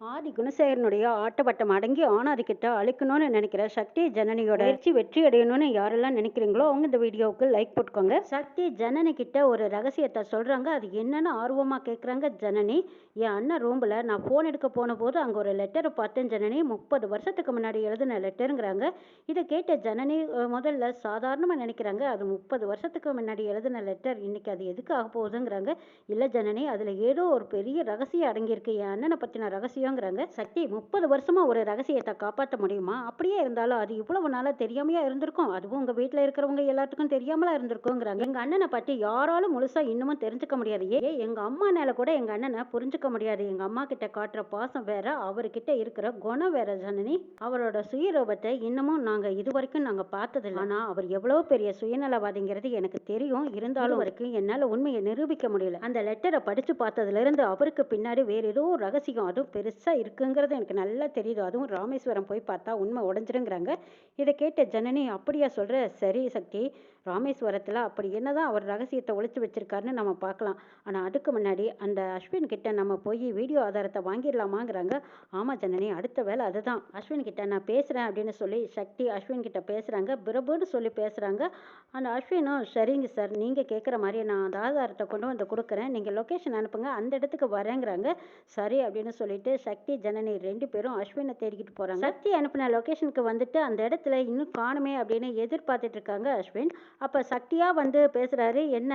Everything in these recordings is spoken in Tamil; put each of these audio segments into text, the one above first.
ஆதி குணசேகரனுடைய ஆட்டப்பட்டம் அடங்கி ஆணாதிக்கிட்ட அழிக்கணும்னு நினைக்கிற சக்தி ஜனனியோட முயற்சி வெற்றி அடையணும்னு யாரெல்லாம் நினைக்கிறீங்களோ அவங்க இந்த வீடியோவுக்கு லைக் போட்டுக்கோங்க. சக்தி ஜனனி கிட்ட ஒரு ரகசியத்தை சொல்றாங்க. அது என்னன்னு ஆர்வமா கேட்குறாங்க ஜனனி. என் அண்ணன் ரூம்ல நான் ஃபோன் எடுக்க போன போது அங்க ஒரு லெட்டரை பார்த்தேன் ஜனனி. முப்பது வருஷத்துக்கு முன்னாடி எழுதின லெட்டருங்கிறாங்க இதை கேட்ட ஜனனி முதல்ல சாதாரணமா நினைக்கிறாங்க. அது முப்பது வருஷத்துக்கு முன்னாடி எழுதின லெட்டர் இன்னைக்கு அது எதுக்கு ஆக போகுதுங்கிறாங்க. இல்ல ஜனனி அதுல ஏதோ ஒரு பெரிய ரகசியம் அடங்கியிருக்கு. என் அண்ணனை பத்தின ரகசியங்கிறாங்க சக்தி முப்பது வருஷமா ஒரு ரகசியத்தை காப்பாற்ற முடியுமா? அப்படியே இருந்தாலும் அது இவ்வளவு நாளா தெரியாமையா இருந்திருக்கும். அதுவும் உங்க வீட்டுல இருக்கிறவங்க எல்லாத்துக்கும் தெரியாமலா இருந்திருக்குங்கிறாங்க. எங்க அண்ணனை பத்தி யாராலும் முழுசா இன்னமும் தெரிஞ்சுக்க முடியாது. ஏ எங்க அம்மானால கூட எங்க அண்ணனை புரிஞ்சுக்க முடியாது. எங்க அம்மா கிட்ட காட்டுற பாசம் வேற அவர்கிட்ட இருக்கிற குணம் வேற ஜனனி. அவரோட சுயரூபத்தை இன்னமும் நாங்க இது வரைக்கும் நாங்க பார்த்ததில்லை. ஆனா அவர் எவ்வளவு பெரிய சுயநலவாதிங்கிறது எனக்கு தெரியும். இருந்தாலும் வரைக்கும் என்னால உண்மையை நிரூபிக்க முடியல. அந்த லெட்டரை படிச்சு பார்த்ததுல இருந்து அவருக்கு பின்னாடி வேற ஏதோ ஒரு ரகசியம் அதுவும் பெருசு இருக்குங்கிறது எனக்கு நல்லா தெரியுது. அதுவும் ராமேஸ்வரம் போய் பார்த்தா உண்மை உடஞ்சிருங்கிறாங்க. இதை கேட்ட ஜனனி அப்படியா சொல்கிற சரி சக்தி. ராமேஸ்வரத்தில் அப்படி என்னதான் அவர் ரகசியத்தை ஒழிச்சு வச்சிருக்காருன்னு நம்ம பார்க்கலாம். ஆனால் அதுக்கு முன்னாடி அந்த அஸ்வின் கிட்ட நம்ம போய் வீடியோ ஆதாரத்தை வாங்கிடலாமாங்கிறாங்க. ஆமா ஜனனி அடுத்த வேலை அதுதான். அஸ்வின் கிட்ட நான் பேசுகிறேன் அப்படின்னு சொல்லி சக்தி அஸ்வின் கிட்ட பேசுகிறாங்க பிரபுன்னு சொல்லி பேசுகிறாங்க அந்த அஸ்வினும் சரிங்க சார் நீங்கள் கேட்குற மாதிரி நான் அந்த ஆதாரத்தை கொண்டு வந்து கொடுக்குறேன். நீங்கள் லொகேஷன் அனுப்புங்க. அந்த இடத்துக்கு வரேங்கிறாங்க. சரி அப்படின்னு சொல்லிட்டு சக்தி ஜனனி ரெண்டு பேரும் அஸ்வினை தேடிக்கிட்டு போகிறாங்க சக்தி அனுப்பின லொக்கேஷனுக்கு வந்துட்டு அந்த இடத்துல இன்னும் காணுமே அப்படின்னு எதிர்பார்த்துட்டு இருக்காங்க அஸ்வின். அப்போ சக்தியாக வந்து பேசுகிறாரு என்ன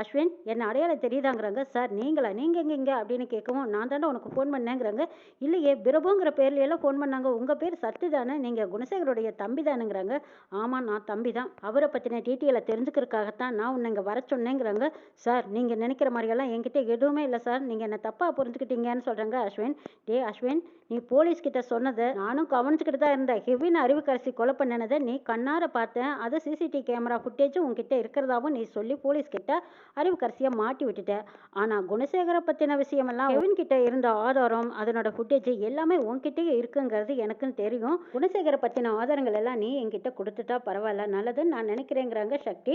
அஸ்வின் என்ன அடையாளம் தெரியுதாங்கிறாங்க? சார் நீங்களா? நீங்கள் எங்கே இங்கே? அப்படின்னு கேட்கவும் நான் தானே உனக்கு ஃபோன் பண்ணேங்கிறாங்க. இல்லையே பிரபுங்கிற பேர்ல எல்லாம் ஃபோன் பண்ணாங்க. உங்கள் பேர் சத்து தானே நீங்கள் குணசேகருடைய தம்பி தானுங்கிறாங்க ஆமாம் நான் தம்பி தான் அவரை பற்றின டீட்டெயிலை தெரிஞ்சுக்கிறதுக்காகத்தான் நான் உன்னை இங்கே வர சொன்னேங்கிறாங்க. சார் நீங்கள் நினைக்கிற மாதிரியெல்லாம் என்கிட்ட எதுவுமே இல்லை சார். நீங்கள் என்ன தப்பாக புரிஞ்சுக்கிட்டீங்கன்னு சொல்கிறாங்க அஸ்வின். டே அஸ்வின் நீ போலீஸ் கிட்ட சொன்னதை நானும் கவனிச்சுக்கிட்டு தான் இருந்தேன். ஹெவின் அறிவுக்கரசி கொலை பண்ணினதை நீ கண்ணார பார்த்தேன். அது சிசிடிவி கேமரா ஃபுட்டேஜும் உங்ககிட்ட இருக்கிறதாவும் நீ சொல்லி போலீஸ்கிட்ட அறிவு அறிவுக்கரசியை மாட்டி விட்டுட்ட. ஆனா குணசேகரை பத்தின விஷயமெல்லாம் ஹெவின் இருந்த ஆதாரம் அதனோட ஃபுட்டேஜ் எல்லாமே உன்கிட்டயே இருக்குங்கிறது எனக்குன்னு தெரியும். குணசேகரை பத்தின ஆதாரங்கள் எல்லாம் நீ என்கிட்ட கொடுத்துட்டா பரவாயில்ல நல்லதுன்னு நான் நினைக்கிறேங்கிறாங்க சக்தி.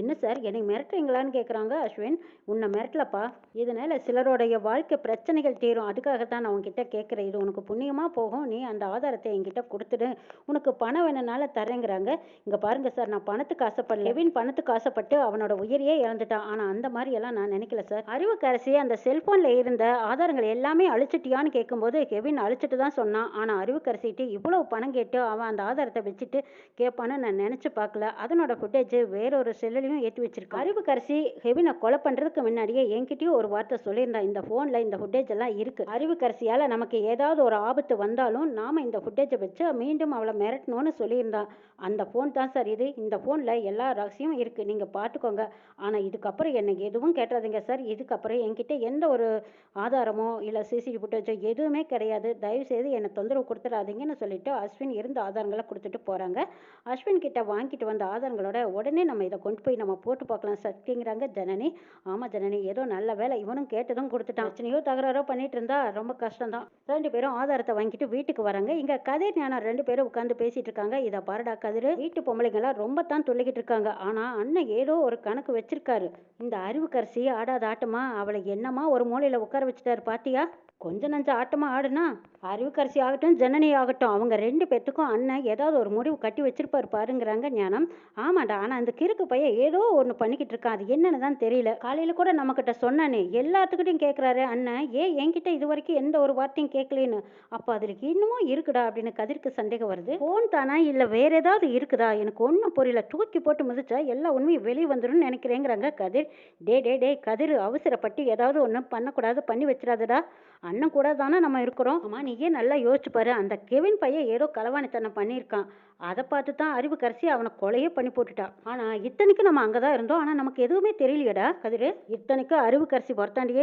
என்ன சார் என்னை மிரட்டுறீங்களான்னு கேட்குறாங்க அஸ்வின். உன்னை மிரட்டலப்பா. இதனால சிலருடைய வாழ்க்கை பிரச்சனைகள் தீரும். அதுக்காக தான் நான் உங்ககிட்ட கேட்குறேன் இது உனக்கு புண்ணியமா போகும். நீ அந்த ஆதாரத்தை என்கிட்ட கொடுத்துடு. உனக்கு பணம் வேணுனால தரேங்கிறாங்க இங்க பாருங்க சார் நான் பணத்துக்கு ஆசைப்படல. கெவின் பணத்துக்கு ஆசைப்பட்டு அவனோட உயிரையே இழந்துட்டான். ஆனா அந்த மாதிரி எல்லாம் நான் நினைக்கல சார் அறிவுக்கரசி அந்த செல்போன்ல இருந்த ஆதாரங்கள் எல்லாமே அழிச்சிட்டியான்னு கேட்கும்போது கெவின் அழிச்சிட்டு தான் சொன்னான். ஆனா அறிவுக்கரசிட்டு இவ்வளவு பணம் கேட்டு அவன் அந்த ஆதாரத்தை வச்சுட்டு கேட்பான்னு நான் நினைச்சு பார்க்கல அதனோட ஃபுட்டேஜ் வேறொரு செல்லுலையும் ஏற்றி வச்சிருக்கான். அறிவுக்கரசி கெவினை கொலை பண்றதுக்கு முன்னாடியே என்கிட்டயும் ஒரு வார்த்தை சொல்லியிருந்தான். இந்த போன்ல இந்த ஃபுட்டேஜ் எல்லாம் இருக்கு. அறிவுக்கரசியால நமக்கு ஏதாவது ஒரு ஆபத்து வந்தாலும் நாம இந்த ஃபுட்டேஜை வச்சு மீண்டும் அவளை மிரட்டணும்னு சொல்லியிருந்தான். அந்த ஃபோன் தான் சார் இது. இந்த ஃபோன்ல எல்லா ரகசியம் இருக்குது நீங்கள் பார்த்துக்கோங்க ஆனால் இதுக்கப்புறம் என்னை எதுவும் கேட்டுறாதீங்க சார். இதுக்கப்புறம் என்கிட்ட எந்த ஒரு ஆதாரமோ இல்லை சிசிடிவி ஃபுட்டேஜோ எதுவுமே கிடையாது. தயவு செய்து என்னை தொந்தரவு கொடுத்துடாதீங்கன்னு சொல்லிட்டு அஸ்வின் இருந்த ஆதாரங்களை கொடுத்துட்டு போகிறாங்க அஸ்வின் கிட்ட வாங்கிட்டு வந்த ஆதாரங்களோட உடனே நம்ம இதை கொண்டு போய் நம்ம போட்டு பார்க்கலாம் சக்திங்கிறாங்க ஜனனி. ஆமாம் ஜனனி ஏதோ நல்ல வேலை. இவனும் கேட்டதும் கொடுத்துட்டான். பிரச்சனையோ தகராறோ பண்ணிட்டு இருந்தா ரொம்ப கஷ்டம்தான். ரெண்டு பேரும் ஆதாரத்தை வாங்கிட்டு வீட்டுக்கு வராங்க. இங்கே கதிர் ஞானம் ரெண்டு பேரும் உட்காந்து பேசிட்டு இருக்காங்க. இதை பாருடா கதிர். வீட்டு பொம்பளைங்களாம் ரொம்ப தான் துள்ளிக்கிட்டு இருக்காங்க. ஆனா அண்ணன் ஏதோ ஒரு கணக்கு வச்சிருக்காரு. இந்த அறிவுக்கரசி ஆடாத ஆட்டமா? அவளை என்னமா ஒரு மூலையில உட்கார வச்சுட்டாரு பாத்தியா? கொஞ்ச நஞ்ச ஆட்டமா ஆடுனா? அறிவுக்கரசி ஆகட்டும் ஜனனி ஆகட்டும் அவங்க ரெண்டு பேர்த்துக்கும் அண்ணன் ஏதாவது ஒரு முடிவு கட்டி வச்சிருப்பாரு பாருங்கிறாங்க ஞானம். ஆமாடா ஆனா அந்த கிறுக்கு பையன் ஏதோ ஒன்று பண்ணிக்கிட்டு இருக்கான். அது என்னன்னு தான் தெரியல. காலையில கூட நம்ம கிட்ட சொன்னானே எல்லாத்துக்கிட்டையும் கேட்குறாரு அண்ணன். ஏன் என்கிட்ட இது வரைக்கும் எந்த ஒரு வார்த்தையும் கேட்கலன்னு அப்ப அதுல இன்னமும் இருக்குடா அப்படின்னு கதிருக்கு சந்தேகம் வருது. போன் தானா இல்ல வேற ஏதாவது இருக்குதா? எனக்கு ஒன்றும் புரியல. தூக்கி போட்டு மிதிச்சா எல்லா உண்மையும் வெளியே வந்துடும் நினைக்கிறேங்கிறாங்க கதிர். டே டே டே கதிர் அவசரப்பட்டு ஏதாவது ஒன்று பண்ணக்கூடாது பண்ணி வச்சிடாதடா. அண்ணன் கூட தானே நம்ம இருக்கிறோம். அம்மா நீயே நல்லா யோசிச்சு பாரு. அந்த கெவின் பையன் ஏதோ களவாணித்தனம் பண்ணியிருக்கான். அதை பார்த்து தான் அறிவு அவனை கொலையே பண்ணி போட்டுட்டா. ஆனால் இத்தனைக்கும் நம்ம அங்கே தான் இருந்தோம். ஆனால் நமக்கு எதுவுமே தெரியலையடா கதிரு. இத்தனைக்கும் அறிவு கரைச்சி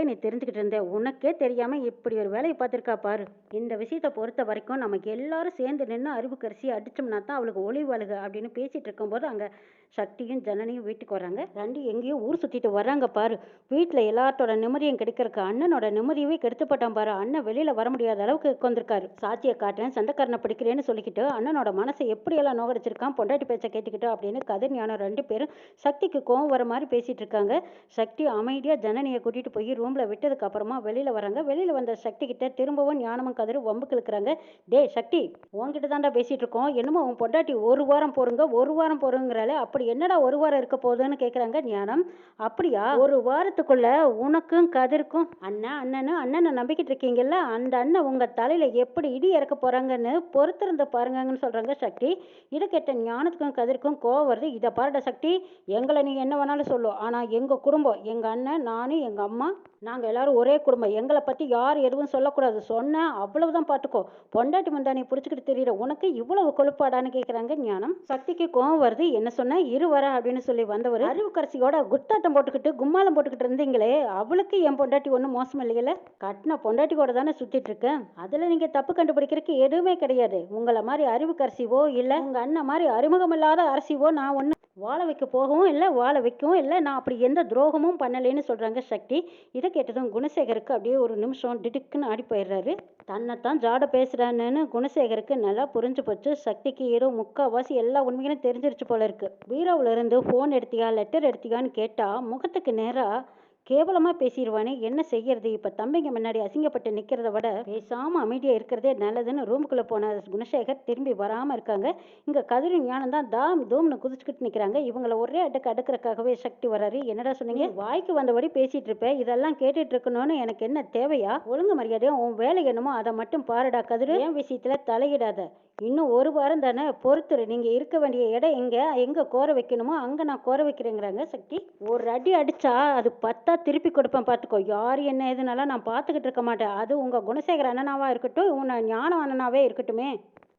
நீ தெரிஞ்சுக்கிட்டு இருந்த. உனக்கே தெரியாமல் இப்படி ஒரு வேலையை பார்த்துருக்கா பாரு. இந்த விஷயத்தை பொறுத்த வரைக்கும் நமக்கு எல்லாரும் சேர்ந்து நின்று அறிவு அடிச்சோம்னா தான் அவளுக்கு ஒளிவு அழுக அப்படின்னு பேசிகிட்டு இருக்கும்போது அங்கே சக்தியும் ஜனனியும் வீட்டுக்கு வராங்க ரெண்டு எங்கேயோ ஊர் சுற்றிட்டு வர்றாங்க பாரு. வீட்டில் எல்லாத்தோட நிம்மதியும் கிடைக்கிறதுக்கு அண்ணனோட நிம்மதியவே கெடுத்துப்பட்டான் பாரு. அண்ணன் வெளியில் வர முடியாத அளவுக்கு உட்காந்துருக்காரு சாட்சியை காட்டுறேன் சண்டைக்காரனை பிடிக்கிறேன்னு சொல்லிக்கிட்டு அண்ணனோட மனசை எப்படியெல்லாம் நோகடிச்சிருக்கான் பொண்டாட்டி பேச்சை கேட்டுக்கிட்டோம் அப்படின்னு கதிர் ஞானம் ரெண்டு பேரும் சக்திக்கு கோவம் வர மாதிரி பேசிட்டு இருக்காங்க. சக்தி அமைதியாக ஜனனியை கூட்டிகிட்டு போய் ரூமில் விட்டதுக்கு அப்புறமா வெளியில் வராங்க. வெளியில் வந்த சக்தி கிட்ட திரும்பவும் ஞானமும் கதிரும் வம்புக்கு இழுக்கிறாங்க டே சக்தி உன்கிட்ட தான்டா பேசிகிட்டு இருக்கோம். என்னமோ உன் பொண்டாட்டி ஒரு வாரம் போருங்க ஒரு வாரம் போருங்கிறால அப்படி என்னடா ஒரு வாரம் இருக்க போகுதுன்னு கேட்குறாங்க ஞானம். அப்படியா? ஒரு வாரத்துக்குள்ள உனக்கும் கதிருக்கும் அண்ணன் அண்ணனு அண்ணனை நம்பிக்கிட்டு இருக்கீங்கல்ல? அந்த அண்ணன் உங்கள் தலையில் எப்படி இடி இறக்க போகிறாங்கன்னு பொறுத்திருந்து பாருங்கன்னு சொல்கிறாங்க சக்தி. இடுக்கெட்ட ஞானத்துக்கும் கதிர்க்கும் கோவம் வருது. இதை பாருட சக்தி. எங்களை நீ என்ன வேணாலும் சொல்லும் ஆனா எங்க குடும்பம் எங்க அண்ணன் நானு எங்க அம்மா நாங்க எல்லாரும் ஒரே குடும்பம். எங்களை பத்தி யார் எதுவும் சொல்லக்கூடாது. சொன்னேன் அவ்வளவுதான் பார்த்துக்கோ பொண்டாட்டி முந்தானி பிடிச்சிக்கிட்டு தெரியுற. உனக்கு இவ்வளவு கொழுப்பாடான்னு கேட்குறாங்க ஞானம். சக்திக்கு கோவம் வருது. என்ன சொன்ன? இரு வர அப்படின்னு சொல்லி வந்தவர். அறிவுக்கரசியோட குத்தாட்டம் போட்டுக்கிட்டு கும்மாலம் போட்டுக்கிட்டு இருந்தீங்களே அவளுக்கு என் பொண்டாட்டி ஒன்றும் மோசம் இல்லையில? கட்டின பொண்டாட்டி கூட தானே சுத்திட்டு இருக்கேன். அதுல நீங்க தப்பு கண்டுபிடிக்கிறதுக்கு எதுவுமே கிடையாது. உங்களை மாதிரி அறிவுக்கரசிவோ இல்லை இல்லை. உங்கள் அண்ணன் மாதிரி அறிமுகமில்லாத அரசிவோ நான் ஒன்று வாழ வைக்க போகவும் இல்லை வாழ வைக்கவும் இல்லை. நான் அப்படி எந்த துரோகமும் பண்ணலைன்னு சொல்கிறாங்க சக்தி. இதை கேட்டதும் குணசேகருக்கு அப்படியே ஒரு நிமிஷம் டிடுக்குன்னு ஆடி போயிடுறாரு. தன்னைத்தான் ஜாட பேசுகிறான்னு குணசேகருக்கு நல்லா புரிஞ்சு போச்சு. சக்திக்கு ஏதோ முக்கால்வாசி எல்லா உண்மைகளும் தெரிஞ்சிருச்சு போல இருக்கு. பீரோவில் இருந்து ஃபோன் எடுத்தியா லெட்டர் எடுத்தியான்னு கேட்டால் முகத்துக்கு நேராக கேவலமாக பேசிடுவானே என்ன செய்யறது? இப்போ தம்பிங்க முன்னாடி அசிங்கப்பட்டு நிற்கிறத விட பேசாமல் அமைதியாக இருக்கிறதே நல்லதுன்னு ரூமுக்குள்ளே போன குணசேகர் திரும்பி வராமல் இருக்காங்க. இங்கே கதிரி ஞானம் தான் தாம் தூம்னு குதிச்சுக்கிட்டு நிற்கிறாங்க இவங்கள ஒரே அடக்கு அடுக்கிறக்காகவே சக்தி வராரு. என்னடா சொன்னீங்க? வாய்க்கு வந்தபடி பேசிட்டு இருப்பேன் இதெல்லாம் கேட்டுட்டு இருக்கணும்னு எனக்கு என்ன தேவையா? ஒழுங்கு மரியாதையா உன் வேலை என்னமோ அதை மட்டும் பாருடா கதிரு. என் விஷயத்தில் தலையிடாத. இன்னும் ஒரு வாரம் தானே பொறுத்துரு. நீங்கள் இருக்க வேண்டிய இடம் எங்கே? எங்கே கோர வைக்கணுமோ அங்கே நான் கோர வைக்கிறேங்கிறாங்க சக்தி. ஒரு அடி அடிச்சா அது பத்தா திருப்பி கொடுப்பேன் பார்த்துக்கோ. யார் என்ன எதுனாலும் நான் பார்த்துக்கிட்டு இருக்க மாட்டேன். அது உங்கள் குணசேகர அண்ணனாவாக இருக்கட்டும் உன்னை ஞானம் அண்ணனாவே இருக்கட்டுமே.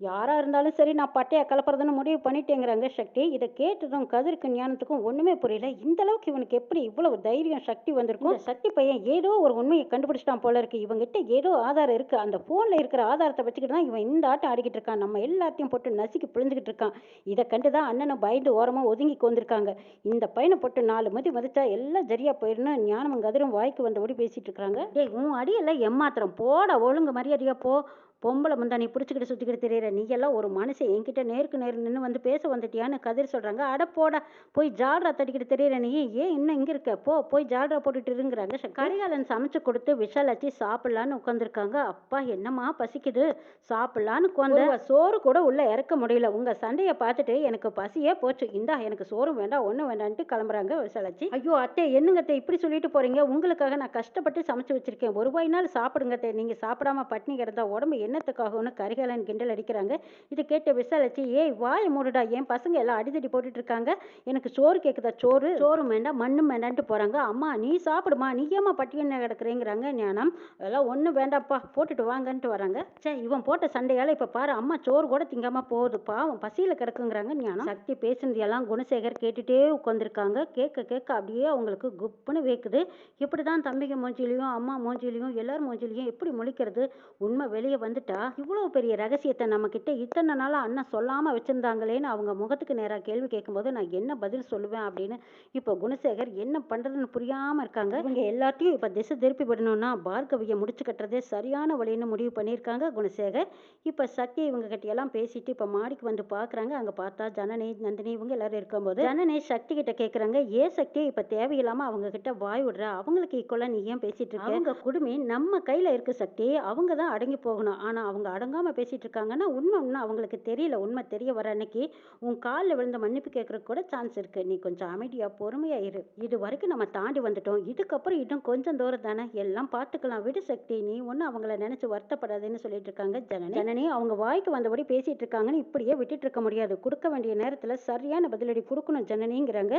யாராக இருந்தாலும் சரி நான் பட்டையை கலப்புறதுன்னு முடிவு பண்ணிட்டேங்கிறாங்க சக்தி. இதை கேட்டதும் கதிருக்கு ஞானத்துக்கும் ஒன்றுமே புரியல. இந்த அளவுக்கு இவனுக்கு எப்படி இவ்வளவு தைரியம் சக்தி வந்திருக்கும்? சக்தி பையன் ஏதோ ஒரு உண்மையை கண்டுபிடிச்சிட்டான் போல இருக்கு. இவங்கிட்ட ஏதோ ஆதாரம் இருக்கு. அந்த ஃபோனில் இருக்கிற ஆதாரத்தை வச்சுக்கிட்டு தான் இவன் இந்த ஆட்டம் ஆடிக்கிட்டு இருக்கான். நம்ம எல்லாத்தையும் போட்டு நசுக்கி பிழிஞ்சுக்கிட்டு இருக்கான். இதை கண்டு தான் அண்ணனை பயந்து ஓரமாக ஒதுங்கி கொண்டிருக்காங்க. இந்த பையனை போட்டு நாலு மதி மதிச்சா எல்லாம் சரியா போயிடணும் ஞானமும் கதிரும் வாய்க்கு வந்தபடி பேசிட்டு இருக்காங்க. டேய் உன் அடியெல்லாம் எம்மாத்திரம். போட ஒழுங்கு மரியாதையா போ. பொம்பளை முந்தா நீ பிடிச்சிக்கிட்டு சுற்றிக்கிட்டு தெரியற. நீ எல்லாம் ஒரு மனுஷன் என்கிட்ட நேருக்கு நேர் நின்று வந்து பேச வந்துட்டியான்னு கதிர் சொல்கிறாங்க அட போடா போய் ஜால்ரா தட்டிக்கிட்டு தெரியற நீ. ஏன் இன்னும் இங்கே இருக்க? போ போய் ஜால்ரா போட்டுட்டு இருங்கிறாங்க கரிகாலன் சமைச்சு கொடுத்து விஷாலாச்சி சாப்பிட்லான்னு உட்காந்துருக்காங்க அப்பா என்னம்மா பசிக்குது? சாப்பிட்லான்னு உட்காந்து சோறு கூட உள்ள இறக்க முடியல. உங்கள் சண்டையை பார்த்துட்டு எனக்கு பசியே போச்சு. இந்தா எனக்கு சோறும் வேண்டாம் ஒன்றும் வேண்டான்ட்டு கிளம்புறாங்க விஷாலாச்சி. ஐயோ அத்தை என்னங்க அத்தை இப்படி சொல்லிட்டு போறீங்க? உங்களுக்காக நான் கஷ்டப்பட்டு சமைச்சு வச்சிருக்கேன். ஒரு வாய்நாள் சாப்பிடுங்க அத்தை. நீங்கள் சாப்பிடாம பட்னி கிடந்தா உடம்பு என்னத்துக்காகும்னு கரிகாலன் கிண்டல் அடிக்கிறாங்க. இது கேட்ட விசாலிச்சு ஏய் வாயை மூடுடா என் பசங்க எல்லாம் அடிதடி போட்டுட்டு இருக்காங்க. எனக்கு சோறு கேட்குதா சோறு? சோறும் வேண்டாம் மண்ணும் வேண்டான்ட்டு போகிறாங்க அம்மா நீ சாப்பிடுமா? நீ ஏமா பட்டியல் கிடக்குறேங்கிறாங்க ஞானம். அதெல்லாம் ஒன்றும் வேண்டாப்பா போட்டுட்டு வாங்கன்ட்டு வராங்க. சே இவன் போட்ட சண்டையால் இப்போ பாரு அம்மா சோறு கூட திங்காமல் போகுது. பாவம் பசியில் கிடக்குங்கிறாங்க ஞானம். சக்தி பேசுனது எல்லாம் குணசேகர் கேட்டுட்டே உட்காந்துருக்காங்க கேட்க கேட்க அப்படியே அவங்களுக்கு குப்புன்னு வேக்குது. இப்படிதான் தம்பிங்க மூஞ்சிலையும் அம்மா மூஞ்சிலையும் எல்லார் மூஞ்சிலையும் எப்படி முழிக்கிறது? உண்மை வெளியே வந்து வந்துட்டா? இவ்வளோ பெரிய ரகசியத்தை நம்ம கிட்ட இத்தனை நாளாக அண்ணன் சொல்லாமல் வச்சுருந்தாங்களேன்னு அவங்க முகத்துக்கு நேராக கேள்வி கேட்கும்போது நான் என்ன பதில் சொல்லுவேன் அப்படின்னு இப்போ குணசேகர் என்ன பண்ணுறதுன்னு புரியாமல் இருக்காங்க. இவங்க எல்லாத்தையும் இப்போ திசை திருப்பி விடணும்னா பார்கவியை முடிச்சு கட்டுறதே சரியான வழின்னு முடிவு பண்ணியிருக்காங்க குணசேகர். இப்போ சக்தி இவங்க கிட்டையெல்லாம் எல்லாம் பேசிட்டு இப்போ மாடிக்கு வந்து பார்க்குறாங்க அங்கே பார்த்தா ஜனனி நந்தினி இவங்க எல்லாரும் இருக்கும்போது ஜனனி சக்தி கிட்ட கேட்குறாங்க ஏன் சக்தி இப்போ தேவையில்லாமல் அவங்க கிட்ட வாய் விடுற? அவங்களுக்கு ஈக்குவலாக நீ ஏன் பேசிட்டு இருக்க? அவங்க குடுமி நம்ம கையில் இருக்க சக்தி அவங்க தான் அடங்கி போகணும். ஆனா அவங்க அடங்காம பேசிட்டு இருக்காங்கன்னா உண்மை ஒன்றும் அவங்களுக்கு தெரியல. உண்மை தெரிய வர அன்னைக்கு உன் காலில் விழுந்த மன்னிப்பு கேட்கறதுக்கு கூட சான்ஸ் இருக்கு. நீ கொஞ்சம் அமைதியா பொறுமையா இரு. இது வரைக்கும் நம்ம தாண்டி வந்துட்டோம். இதுக்கப்புறம் இன்னும் கொஞ்சம் தூரம் தானே? எல்லாம் பார்த்துக்கலாம். விடு சக்தி. நீ ஒன்றும் அவங்கள நினைச்சு வருத்தப்படாதுன்னு சொல்லிட்டு இருக்காங்க ஜனனி. ஜனனி அவங்க வாய்க்கு வந்தபடி பேசிட்டு இருக்காங்கன்னு இப்படியே விட்டுட்டு இருக்க முடியாது. கொடுக்க வேண்டிய நேரத்துல சரியான பதிலடி கொடுக்கணும் ஜனனிங்கிறாங்க.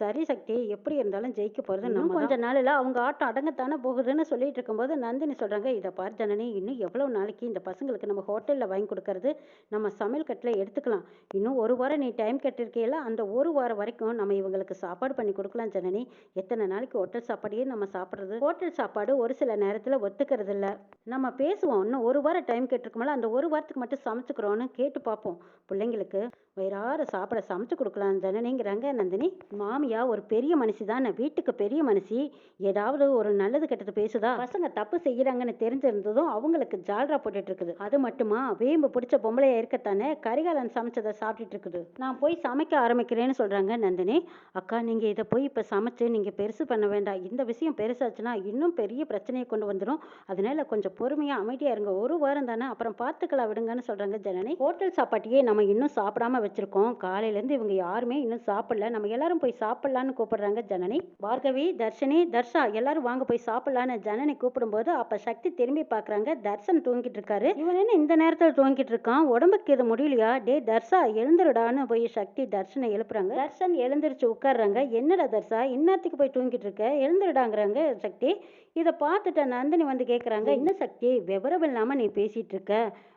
சரி சக்தி எப்படி இருந்தாலும் ஜெயிக்க போறது நம்ம கொஞ்ச நாளில் அவங்க ஆட்டம் அடங்கத்தானே போகுதுன்னு சொல்லிட்டு இருக்கும்போது நந்தினி சொல்றாங்க இதை பார் ஜனனி இன்னும் எவ்வளவு நாளைக்கு இந்த பசங்களுக்கு நம்ம ஹோட்டலில் வாங்கி கொடுக்கறது நம்ம சமையல் கட்டில் எடுத்துக்கலாம். இன்னும் ஒரு வாரம் நீ டைம் கட்டிருக்கையில அந்த ஒரு வாரம் வரைக்கும் நம்ம இவங்களுக்கு சாப்பாடு பண்ணி கொடுக்கலாம் ஜனனி. எத்தனை நாளைக்கு ஹோட்டல் சாப்பாடையே நம்ம சாப்பிட்றது? ஹோட்டல் சாப்பாடு ஒரு சில நேரத்தில் ஒத்துக்கிறது இல்லை நம்ம பேசுவோம் இன்னும் ஒரு வாரம் டைம் கேட்டிருக்கோம்ல அந்த ஒரு வாரத்துக்கு மட்டும் சமைச்சுக்கிறோன்னு கேட்டு பார்ப்போம். பிள்ளைங்களுக்கு வயிறார சாப்பிட சமைச்சு கொடுக்கலாம் ஜனனிங்கிறாங்க நந்தினி. மாமியா ஒரு பெரிய மனுஷி தானே. வீட்டுக்கு பெரிய மனுஷி. ஏதாவது ஒரு நல்லது கெட்டது பேசுதா? பசங்க தப்பு செய்யறாங்கன்னு தெரிஞ்சிருந்ததும் அவங்களுக்கு ஜால்ரா போட்டுட்டு இருக்குது. அது மட்டுமா? வேம்பு பிடிச்ச பொம்பளையா இருக்கத்தானே? கரிகாலன் சமைச்சதை சாப்பிட்டுட்டு இருக்குது. நான் போய் சமைக்க ஆரம்பிக்கிறேன்னு சொல்றாங்க நந்தினி. அக்கா நீங்க இதை போய் இப்ப சமைச்சு நீங்க பெருசு பண்ண வேண்டாம். இந்த விஷயம் பெருசாச்சுன்னா இன்னும் பெரிய பிரச்சனையை கொண்டு வந்துடும் அதனால கொஞ்சம் பொறுமையா அமைதியா இருங்க. ஒரு வாரம் தானே? அப்புறம் பார்த்துக்கலாம் விடுங்கன்னு சொல்றாங்க ஜனனி. ஹோட்டல் சாப்பாட்டையே நம்ம இன்னும் சாப்பிடாம வச்சிருக்கோம். காலையிலேருந்து இவங்க யாருமே இன்னும் சாப்பிடல. நம்ம எல்லாரும் போய் சாப்பிடலான்னு கூப்பிடுறாங்க ஜனனி. பார்கவி தர்ஷினி தர்ஷா எல்லாரும் வாங்க போய் சாப்பிடலான்னு ஜனனி கூப்பிடும்போது அப்ப சக்தி திரும்பி பார்க்குறாங்க. தர்ஷன் தூங்கிட்டு இருக்காரு. இவன் என்ன இந்த நேரத்தில் தூங்கிட்டு இருக்கான்? உடம்புக்கு இது முடியலையா? டே தர்ஷா எழுந்துருடான்னு போய் சக்தி தர்ஷனை எழுப்புறாங்க. தர்ஷன் எழுந்திருச்சு உட்கார்றாங்க. என்னடா தர்ஷா இந்நேரத்துக்கு போய் தூங்கிட்டு இருக்க? எழுந்துருடாங்கிறாங்க சக்தி. இதை பார்த்துட்ட நந்தினி வந்து கேட்குறாங்க என்ன சக்தி? விவரம் இல்லாமல் நீ பேசிகிட்டு இருக்க.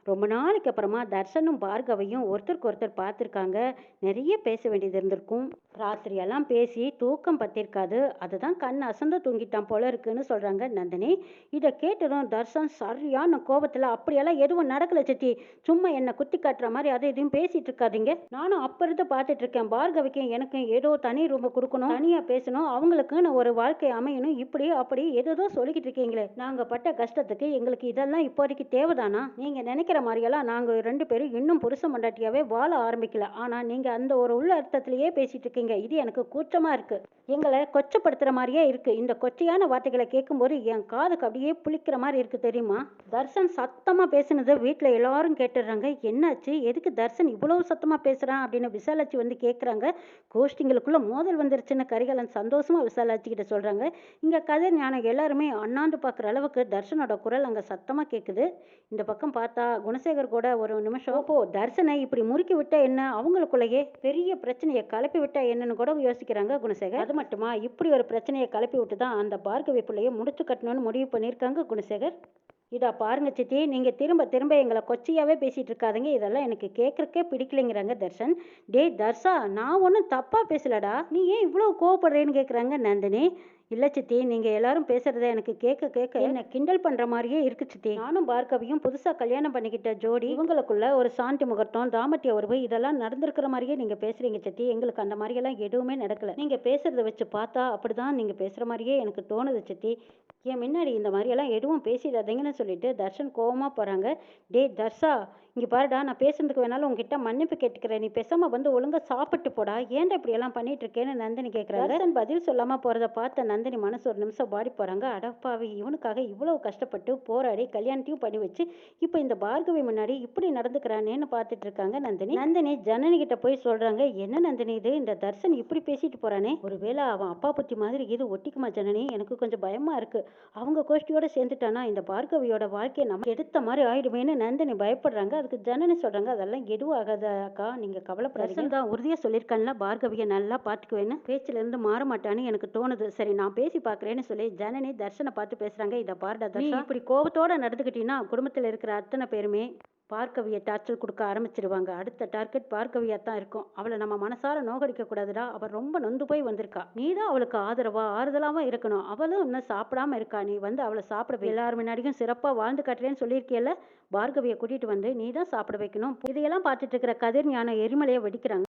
ரொம்ப நாளைக்கு அப்புறமா தர்ஷனும் பார்கவையும் ஒருத்தருக்கு ஒருத்தர் பார்த்துருக்காங்க. நிறைய பேச வேண்டியது இருந்திருக்கும். ராத்திரியெல்லாம் பேசி தூக்கம் பத்திருக்காது. அதுதான் கண் அசந்து தூங்கிட்டான் போல இருக்குன்னு சொல்கிறாங்க நந்தினி. இதை கேட்டதும் தர்ஷன் சரியான கோபத்தில் அப்படியெல்லாம் எதுவும் நடக்கலை சித்தி. சும்மா என்னை குத்தி காட்டுற மாதிரி அதை எதுவும் பேசிட்டு இருக்காதீங்க. நானும் அப்போ இருந்து பார்த்துட்டு இருக்கேன். பார்கவிக்கும் எனக்கும் ஏதோ தனி ரூம் கொடுக்கணும். தனியாக பேசணும். அவங்களுக்குன்னு ஒரு வாழ்க்கை அமையணும். இப்படி அப்படி ஏதோ சொல்லிக்கிட்டு இருக்கீங்களே. நாங்கள் பட்ட கஷ்டத்துக்கு எங்களுக்கு இதெல்லாம் இப்போதைக்கு தேவைதானா? நீங்கள் நினைக்க நினைக்கிற மாதிரியெல்லாம் நாங்கள் ரெண்டு பேரும் இன்னும் புருஷ மண்டாட்டியாவே வாழ ஆரம்பிக்கல. ஆனால் நீங்கள் அந்த ஒரு உள்ள அர்த்தத்திலேயே பேசிட்டு இருக்கீங்க. இது எனக்கு கூச்சமாக இருக்கு. எங்களை கொச்சப்படுத்துகிற மாதிரியே இருக்கு. இந்த கொச்சையான வார்த்தைகளை கேட்கும்போது என் காதுக்கு அப்படியே புளிக்கிற மாதிரி இருக்கு தெரியுமா? தர்ஷன் சத்தமாக பேசுனதை வீட்டில் எல்லாரும் கேட்டுடுறாங்க. என்னாச்சு? எதுக்கு தர்ஷன் இவ்வளவு சத்தமாக பேசுகிறான் அப்படின்னு விசாலாட்சி வந்து கேட்குறாங்க கோஷ்டிங்களுக்குள்ளே மோதல் வந்துருச்சுன்னு கரிகாலன் சந்தோஷமாக விசாலாட்சிக்கிட்ட சொல்கிறாங்க இங்கே கதை கதிர் ஞானம் எல்லாருமே அண்ணாந்து பார்க்குற அளவுக்கு தர்ஷனோட குரல் அங்கே சத்தமாக கேட்குது இந்த பக்கம் பார்த்தா குணசேகர் கூட ஒரு நிமிஷம் போ தர்ஷனை இப்படி முறுக்கி விட்டா என்ன? அவங்களுக்குள்ளேயே பெரிய பிரச்சனையை கிளப்பி விட்டா என்னன்னு கூட யோசிக்கிறாங்க குணசேகர். அது மட்டுமா? இப்படி ஒரு பிரச்சனையை கிளப்பி விட்டு தான் அந்த பார்கவி பிள்ளைய முடிச்சு கட்டணும்னு முடிவு பண்ணியிருக்காங்க குணசேகர். இதா பாருங்க சித்தி நீங்க திரும்ப திரும்ப எங்களை கொச்சையாவே பேசிட்டு இருக்காதீங்க. இதெல்லாம் எனக்கு கேட்கறக்கே பிடிக்கலைங்கிறாங்க தர்ஷன் டேய் தர்ஷா நான் ஒன்றும் தப்பா பேசலடா. நீ ஏன் இவ்வளவு கோவப்படுறேன்னு கேட்குறாங்க நந்தினி? இல்ல சித்தி நீங்க எல்லாரும் பேசுறத எனக்கு கேட்க கேட்க என்ன கிண்டல் பண்ற மாதிரியே இருக்கு சித்தி. நானும் பார்கவியும் புதுசா கல்யாணம் பண்ணிக்கிட்ட ஜோடி இவங்களுக்குள்ள ஒரு சாண்டி முகூர்த்தம் தாமத்திய உறவு இதெல்லாம் நடந்திருக்கிற மாதிரியே நீங்க பேசுறீங்க சித்தி. எங்களுக்கு அந்த மாதிரி எல்லாம் எதுவுமே நடக்கல. நீங்க பேசுறத வச்சு பார்த்தா அப்படிதான் நீங்க பேசுற மாதிரியே எனக்கு தோணுது சித்தி. என் முன்னாடி இந்த மாதிரியெல்லாம் எதுவும் பேசிடாதீங்கன்னு சொல்லிட்டு தர்ஷன் கோபமாக போகிறாங்க டேய் தர்ஷா இங்க பாருடா நான் பேசுறதுக்கு வேணாலும் உங்ககிட்ட மன்னிப்பு கேட்டுக்கிறேன். நீ பேசாம வந்து ஒழுங்கா சாப்பிட்டு போடா. ஏன்டா இப்படி எல்லாம் பண்ணிட்டு இருக்கேன்னு நந்தினி கேக்குறாங்க. தர்ஷன் பதில் சொல்லாம போறத பார்த்த நந்தினி மனசு ஒரு நிமிஷம் பாடி போறாங்க. அடப்பாவி இவனுக்காக இவ்வளவு கஷ்டப்பட்டு போராடி கல்யாணத்தையும் பண்ணி வச்சு இப்போ இந்த பார்கவி முன்னாடி இப்படி நடந்துக்கிறானேன்னு பார்த்துட்டு இருக்காங்க நந்தினி. நந்தினி ஜனனி கிட்ட போய் சொல்றாங்க என்ன நந்தினி இது? இந்த தர்ஷன் இப்படி பேசிட்டு போறானே? ஒருவேளை அவன் அப்பா புத்தி மாதிரி இது ஒட்டிக்குமா ஜனனி? எனக்கு கொஞ்சம் பயமா இருக்கு. அவங்க கோஷ்டியோட சேர்ந்துட்டானா? இந்த பார்கவியோட வாழ்க்கையை நம்ம எடுத்த மாதிரி ஆயிடுமேன்னு நந்தினி பயப்படுறாங்க. அதுக்கு ஜனனி சொல்றாங்க. அதெல்லாம் எதுவும் ஆகாத அக்கா நீங்க கவலைப்படாதீங்க. தான் உறுதியா சொல்லியிருக்கான்ல பார்கவியை நல்லா பாத்துக்குவேன்னு பேச்சுல இருந்து மாற மாட்டான்னு எனக்கு தோணுது. சரி நான் பேசி பாக்குறேன்னு சொல்லி ஜனனி தர்ஷனை பார்த்து பேசுறாங்க. இத பாருடா தர்ஷன் இப்படி கோபத்தோட நடந்துக்கிட்டீங்கன்னா குடும்பத்துல இருக்கிற அத்தனை பேருமே பார்க்கவியை டார்ச்சர் கொடுக்க ஆரம்பிச்சிருவாங்க. அடுத்த டார்கெட் பார்க்கவியா தான் இருக்கும். அவளை நம்ம மனசார நோகடிக்க கூடாதுடா. அவள் ரொம்ப நொந்து போய் வந்திருக்கா. நீ தான் அவளுக்கு ஆதரவா? ஆறுதலாகவும் இருக்கணும். அவளும் இன்னும் சாப்பிடாம இருக்கா? நீ வந்து அவளை சாப்பிட எல்லார் முன்னாடியும் சிறப்பா வாழ்ந்து காட்டுறேன்னு சொல்லியிருக்கியல்ல பார்கவியை கூட்டிட்டு வந்து நீ தான் சாப்பிட வைக்கணும். இதையெல்லாம் பார்த்துட்டு இருக்கிற கதிர் ஞான எரிமலையை வெடிக்கிறாங்க.